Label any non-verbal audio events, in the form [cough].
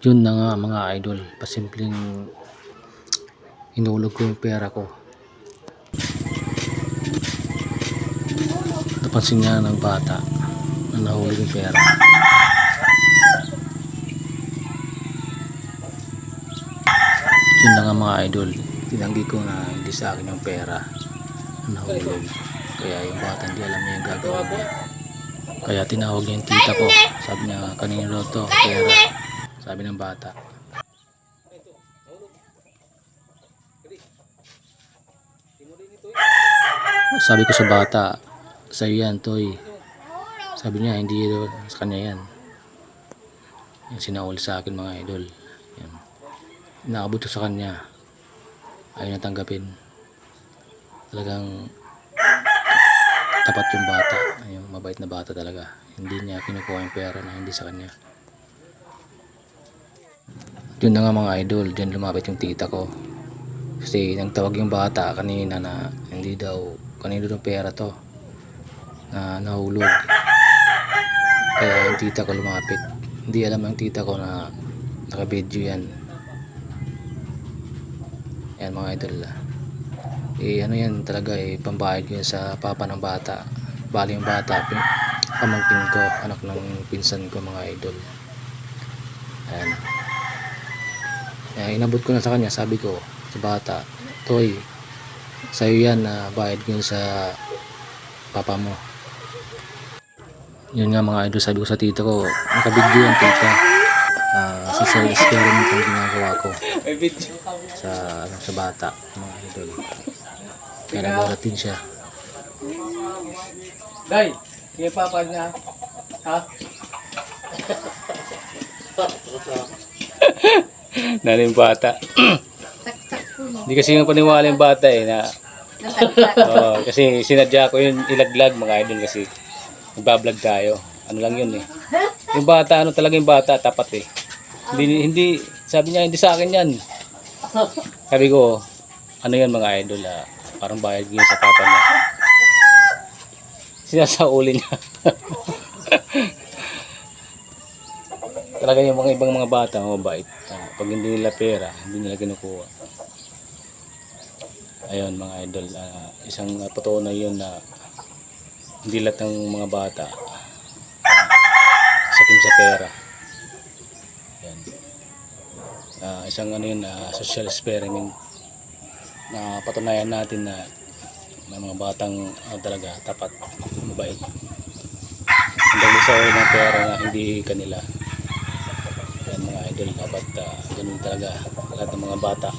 Yun na nga mga idol, pasimpleng inulog ko yung pera ko. Napansin niya ng bata na nahulog yung pera. Yun na nga mga idol, tinanggi ko na hindi sa akin yung pera na nahulog. Kaya yung bata hindi alam niya yung gagawin niya. Kaya tinawag niya yung tita ko. Sabi niya, kanina daw to, pera. Sabi ng bata. Sabi ko sa bata, sa yan, Toy. Sabi niya, hindi daw sa kanya yan. Yung sinauli sa akin mga idol. Yan. Inaabot ko sa kanya. Ayaw na tanggapin. Talagang tapat yung bata. Yung mabait na bata talaga. Hindi niya kinukuha yung pera na hindi sa kanya. Yun na nga mga idol, dyan lumapit yung tita ko. Kasi nagtawag yung bata kanina na hindi daw, kanino daw pera to. Na nahulog. Kaya yung tita ko lumapit. Hindi alam ng tita ko na naka-video yan. Yan mga idol. ah. Eh ano yan talaga eh, pambayad ko yan sa papa ng bata. Bali yung bata, pamangkin ko, anak ng pinsan ko mga idol. Ayan. Kaya inabot ko na sa kanya, sabi ko sa bata, Toy, sa'yo yan na bayad ko yun sa papa mo. Yun nga mga idol, sabi ko sa tita ko, nakabigyo yan tita. Ah, sa self experiment ang ginagawa ko sa ano, sa bata, mga idol. Kaya nagarating siya. Day, sige papa niya. Ha? [laughs] Yung bata. Hindi kasi yung paniwala yung bata eh na Oo, kasi sinadya ko yun ilaglag mga idol kasi nagbablog tayo. Ano lang yun eh. Yung bata, ano talaga yung bata, tapat eh. Hindi, hindi, sabi niya, hindi sa akin yan. Sabi ko, ano yan mga idol ah, parang bayad yun sa papa niya. Sinasauli niya. [laughs] talaga yung mga ibang mga bata, mabait. Ah, pag hindi nila pera, hindi nila kinukuha. Ayun mga idol, ah, isang uh, patunay yun na hindi lahat ng mga bata ah, sakim sa pera. Yan. Ah, isang ano yun, ah, social experiment na patunayan natin na may mga batang ano talaga tapat, mabait. Hindi sa ng pera na hindi kanila dito ng kabat uh, ah, ganun talaga lahat ng mga bata.